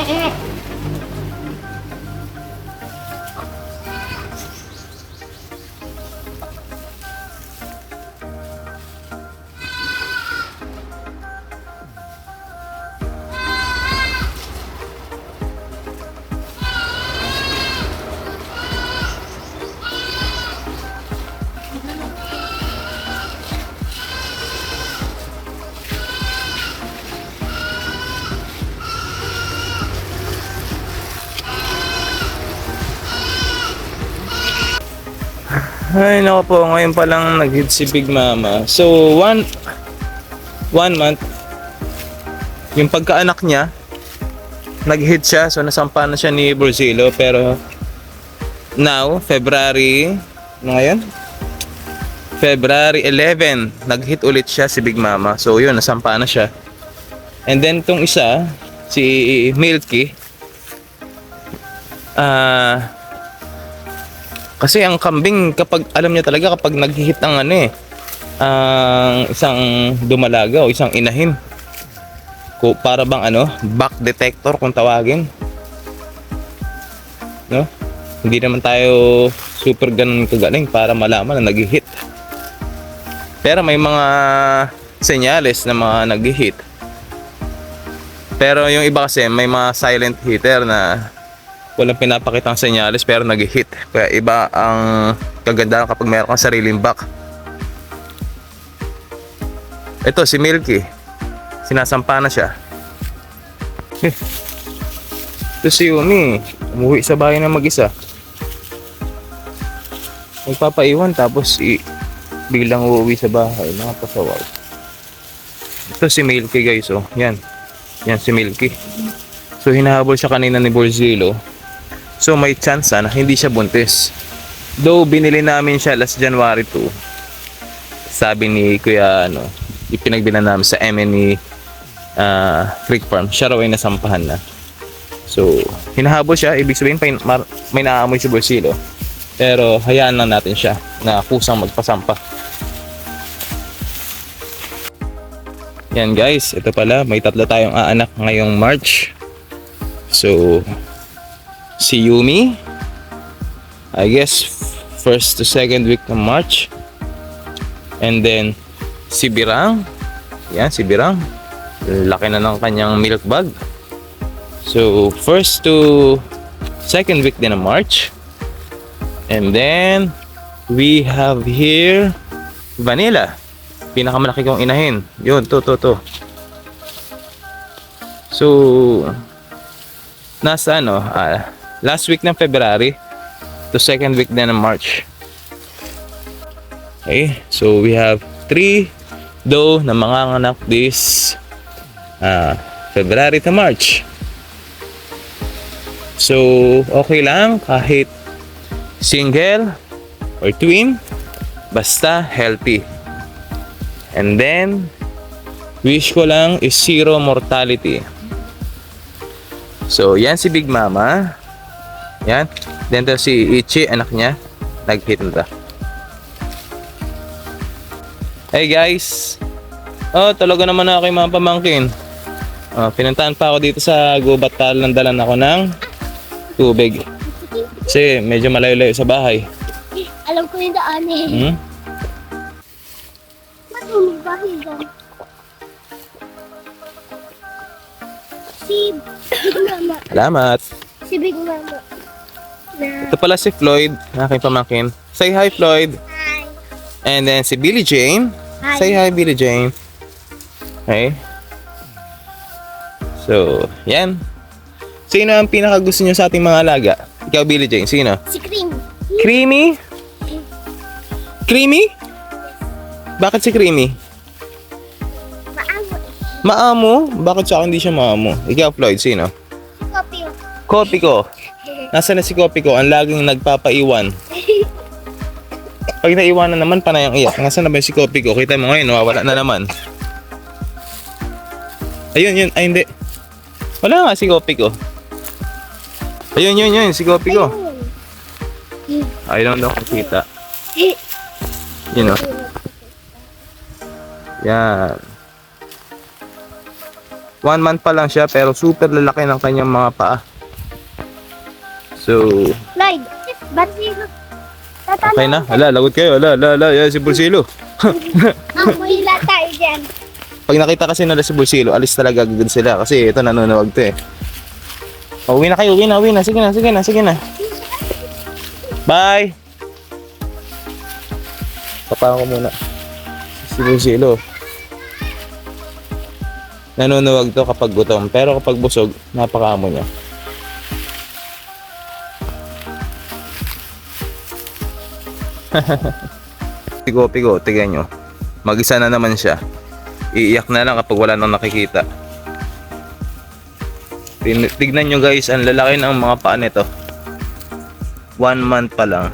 Ha ha ha! Ay, nako po, ngayon pa lang nag-hit si Big Mama. So, one, one month, yung pagkaanak niya, nag-hit siya, so nasampa na siya ni Burzilo, pero now, February, ano ngayon? February 11, nag-hit ulit siya si Big Mama. So, yun, nasampa na siya. And then, tong isa, si Milky, ah, kasi ang kambing kapag alam niya talaga kapag naghihit ang ano eh ang isang dumalaga o isang inahin. Ko para bang ano, back detector kung tawagin. No? Hindi naman tayo super ganun kagaling para malaman na naghihit. Pero may mga senyales na mga naghihit. Pero yung iba kasi may mga silent hitter na walang pinapakitang senyales pero nag-hit. Kaya iba ang kagandahan kapag meron kang sariling back. Ito si Milky. Sinasampa na siya. Eh. Ito si Yumi. Umuwi sa bahay na mag-isa. Magpapaiwan tapos i biglang uuwi sa bahay. Mga pasawal. Ito si Milky guys oh. Yan. Yan si Milky. So hinahabol siya kanina ni Borzilo. So may chance na hindi siya buntis. Though binili namin siya last January 2. Sabi ni Kuya ano, ipinagbilan namin sa MNE uh, Creek Farm. Siya raw ay nasampahan na. So, hinahabol siya. Ibig sabihin may, may naamoy si Borsilo. Pero hayaan lang natin siya na kusang magpasampa. Yan guys, ito pala, may tatlo tayong aanak ngayong March. So, si Yumi. I guess first to second week ng March. And then si Birang. Yan, si Birang. Laki na ng kanyang milk bag. So first to second week din ng March. And then we have here Vanilla. Pinakamalaki kong inahin. Yun, to, to, to. So, nasa ano, ah, last week ng February to second week din ng March. Okay, so we have three dough na manganganak this uh, February to March. So, okay lang kahit single or twin, basta healthy. And then, wish ko lang is zero mortality. So, yan si Big Mama. Yan. Then to si Ichi, anak niya. Nag-hit na. Hey guys. Oh, talaga naman ako yung mga pamangkin. Oh, pinuntahan pa ako dito sa gubat tal ng dalan ako ng tubig. Kasi medyo malayo-layo sa bahay. Alam ko yung daan eh. Hmm? Matulog ba dyan? Si Mama. Salamat. Si Big Mama. Ito pala si Floyd, aking pamangkin. Say hi Floyd. Hi. And then si Billie Jane. Hi. Say hi Billie Jane. Okay. So, yan. Sino ang pinaka gusto niyo sa ating mga alaga? Ikaw Billie Jane, sino? Si Cream. Creamy? Creamy? Bakit si Creamy? Maamo eh. Maamo? Bakit akin hindi siya maamo? Ikaw Floyd, sino? Kopi. Kopi ko. Nasaan na si Kopi ko? Ang laging nagpapaiwan. Pag naiwanan naman, panay ang iyak. Nasaan na ba si Kopi ko? Kita mo ngayon, nawawala na naman. Ayun, yun. Ay, hindi. Wala nga si Kopi ko. Ayun, yun, yun. Si Kopi ko. I don't know kung kita. You know. Yan. One month pa lang siya pero super lalaki ng kanyang mga paa. So, Lloyd. Ba't si Tatalo? okay na. Hala, lagot kayo. Hala, hala, hala. Yan si Bursilo. Lang tayo dyan. Pag nakita kasi nila si Bursilo, alis talaga agad sila. Kasi ito nanonood to eh. Oh, uwi na kayo, uwi na, uwi na. Sige na, sige na, sige na. Bye! Papahan ko muna. Si Bursilo. Nanunuwag to kapag gutom. Pero kapag busog, napakaamo niya. Pigo-pigo, tignan nyo. Mag-isa na naman siya. Iiyak na lang kapag wala nang nakikita. Tignan nyo guys, ang lalaki ng mga paa nito. One month pa lang.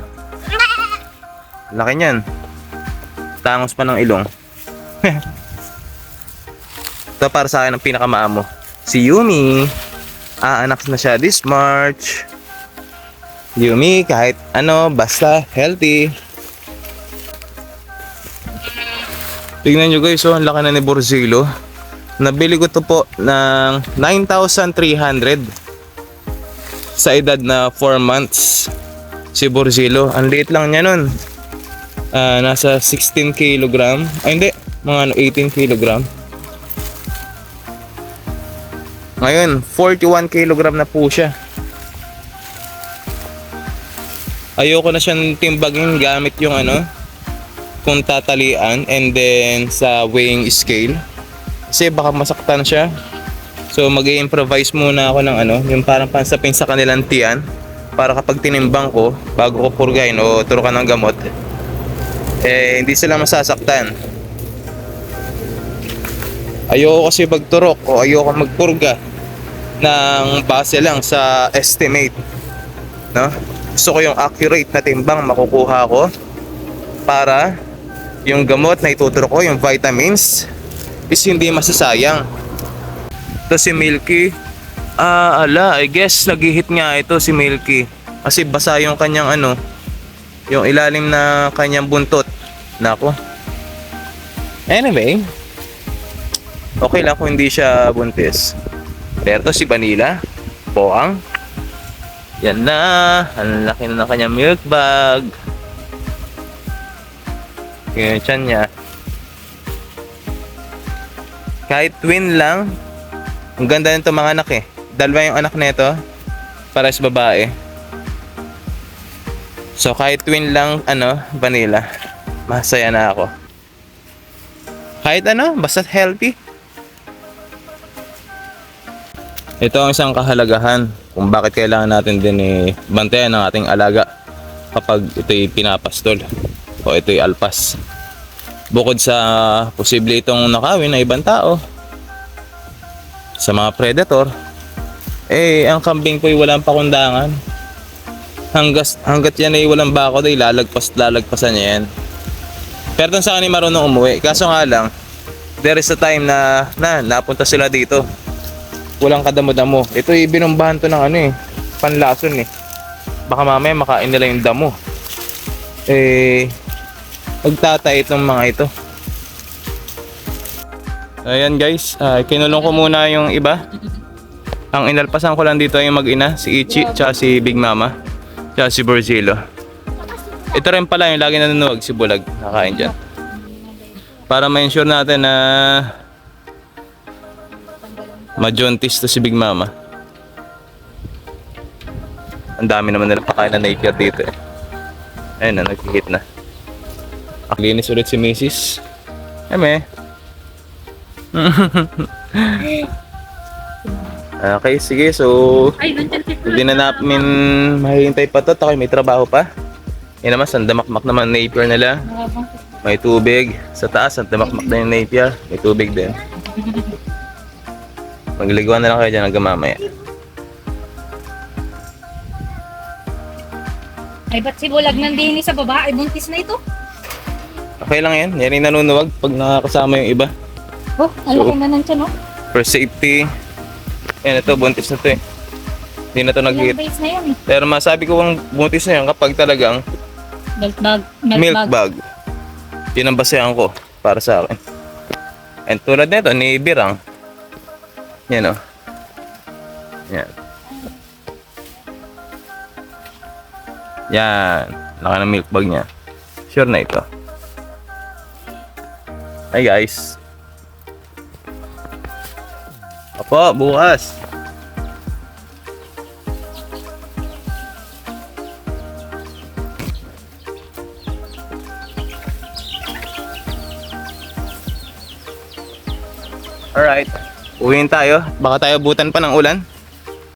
Laki niyan. Tangos pa ng ilong. Ito para sa akin ang pinakamaamo. Si Yumi. Aanak na siya this March. Yumi, kahit ano, basta healthy. Tingnan nyo guys, oh, ang laki na ni Borzillo. Nabili ko to po ng 9,300 sa edad na 4 months. Si Borzillo, ang liit lang niya nun. Ah, nasa 16 kilogram. Ay hindi, mga ano, 18 kilogram. Ngayon, 41 kilogram na po siya. Ayoko na siyang timbagin gamit yung ano, kung tatalian and then sa weighing scale. Kasi baka masaktan siya. So mag improvise muna ako ng ano, yung parang pansapin sa kanilang tiyan para kapag tinimbang ko, bago ko purgain o turukan ng gamot, eh hindi sila masasaktan. Ayoko kasi magturok o ayoko magpurga ng base lang sa estimate. No? Gusto ko yung accurate na timbang makukuha ko para yung gamot na ituturo ko, yung vitamins, is hindi masasayang. Ito si Milky. Ah, ala, I guess nag-hit nga ito si Milky. Kasi basa yung kanyang ano, yung ilalim na kanyang buntot. Nako. Anyway, okay lang kung hindi siya buntis. Pero si Vanilla, Poang. Yan na, ang laki na ng kanyang milk bag. Yun yung tiyan niya. Kahit twin lang, ang ganda nito mga anak eh. Dalawa yung anak nito, para sa babae. So kahit twin lang, ano, vanilla, masaya na ako. Kahit ano, basta healthy. Ito ang isang kahalagahan kung bakit kailangan natin din eh, bantayan ng ating alaga kapag ito'y pinapastol o ito'y alpas. Bukod sa posible itong nakawin na ibang tao sa mga predator, eh ang kambing po'y walang pakundangan. Hanggas, hanggat yan ay walang bakod ay lalagpas, lalagpasan niya yan. Pero sa ay marunong umuwi. Kaso nga lang, there is a time na, na napunta sila dito walang kadamo-damo. Ito ay binumbahan to ng ano eh, panlason eh. Baka mamaya makain nila yung damo. Eh, magtatay itong mga ito. Ayan guys, ah, kinulong ko muna yung iba. Ang inalpasan ko lang dito yung mag-ina, si Ichi, tsaka si Big Mama, tsaka si Borzillo. Ito rin pala yung lagi nanonood si Bulag, nakain dyan. Para ma-ensure natin na Majontis to si Big Mama. Ang dami naman nila pakain na napier dito eh. Ayun na, nag-hit na. Linis ulit si Mrs. Eme. okay, sige. So, hindi na namin mahihintay pa to. Takoy, may trabaho pa. Yan naman, sandamakmak naman napier nila. May tubig. Sa taas, sandamakmak na yung napier. May tubig din. Magliguan na lang kayo dyan hanggang mamaya. Ay, ba't si Bulag nandihin sa baba? Ay, buntis na ito. Okay lang yan. Yan yung nanunuwag pag nakakasama yung iba. Oh, ang laki na ng tiyan, oh. For safety. Yan ito, buntis na to eh. Hindi na to Ilang nag-hit. days na yun, eh. Pero masabi ko ang buntis na yan kapag talagang Milk bag. Milk, milk bag. bag. Yun ang basehan ko para sa akin. And tulad nito, ni Birang. Yan o. Yan. Yan. Laki ng milk bag niya. Sure na ito. Hi guys. Opo, bukas. Alright. Uwiin tayo. Baka tayo butan pa ng ulan.